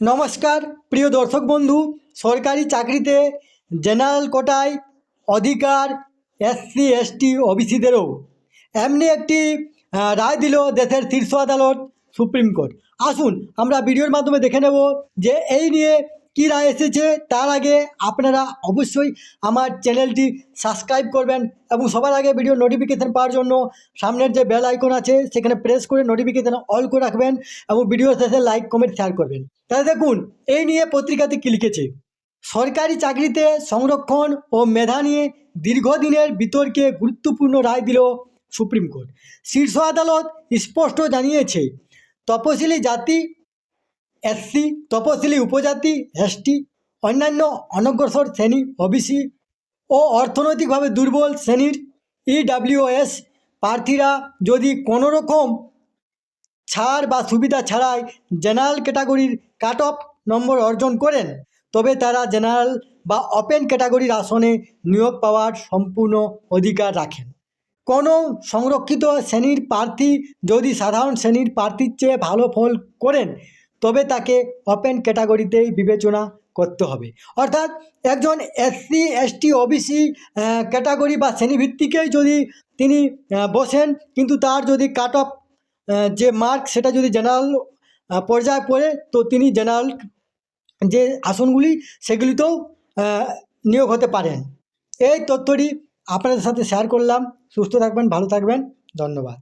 নমস্কার, প্রিয় দর্শক বন্ধু, সরকারি চাকরিতে জেনারেল কোটায় অধিকার এসসি এসটি ওবিসিদেরও এমনি একটি রায় দিল দেশের শীর্ষ আদালত, সুপ্রিম কোর্ট। আসুন, আমরা ভিডিওর মাধ্যমে দেখে নেব যে এই নিয়ে কী রায় এসেছে, তার আগে আপনারা অবশ্যই আমার চ্যানেলটি সাবস্ক্রাইব করবেন এবং সবার আগে ভিডিও নোটিফিকেশান পাওয়ার জন্য সামনের যে বেল আইকন আছে, সেখানে প্রেস করে নোটিফিকেশান অল করে রাখবেন এবং ভিডিও শেষে লাইক কমেন্ট শেয়ার করবেন। তাহলে দেখুন, এই নিয়ে পত্রিকাতে কী লিখেছে? সরকারি চাকরিতে সংরক্ষণ ও মেধা নিয়ে দীর্ঘদিনের বিতর্কে গুরুত্বপূর্ণ রায় দিল সুপ্রিম কোর্ট। শীর্ষ আদালত স্পষ্ট জানিয়েছে, তপশিলি জাতি এসসি, তপশিলি উপজাতি, এসটি, অন্যান্য অনগ্রসর শ্রেণি, ওবিসি ও অর্থনৈতিকভাবে দুর্বল শ্রেণির ইডাব্লিউএস প্রার্থীরা যদি কোনো রকম ছাড় বা সুবিধা ছাড়াই জেনারেল ক্যাটাগরির কাট অফ নম্বর অর্জন করেন, তবে তারা জেনারেল বা ওপেন ক্যাটাগরির আসনে নিয়োগ পাওয়ার সম্পূর্ণ অধিকার রাখেন। কোনো সংরক্ষিত শ্রেণির প্রার্থী যদি সাধারণ শ্রেণির প্রার্থীর চেয়ে ভালো ফল করেন তবে তাকে ওপেন ক্যাটাগরিতেই বিবেচনা করতে হবে। অর্থাৎ একজন এসসি এসটি ওবিসি ক্যাটাগরি বা শ্রেণীভিত্তিকেই যদি তিনি বসেন, কিন্তু তার যদি কাট অফ যে মার্ক সেটা যদি জেনারেল পর্যায়ে পড়ে, তো তিনি জেনারেল যে আসনগুলি সেগুলিতেও নিয়োগ হতে পারেন। এই তথ্যটি আপনাদের সাথে শেয়ার করলাম। সুস্থ থাকবেন, ভালো থাকবেন। ধন্যবাদ।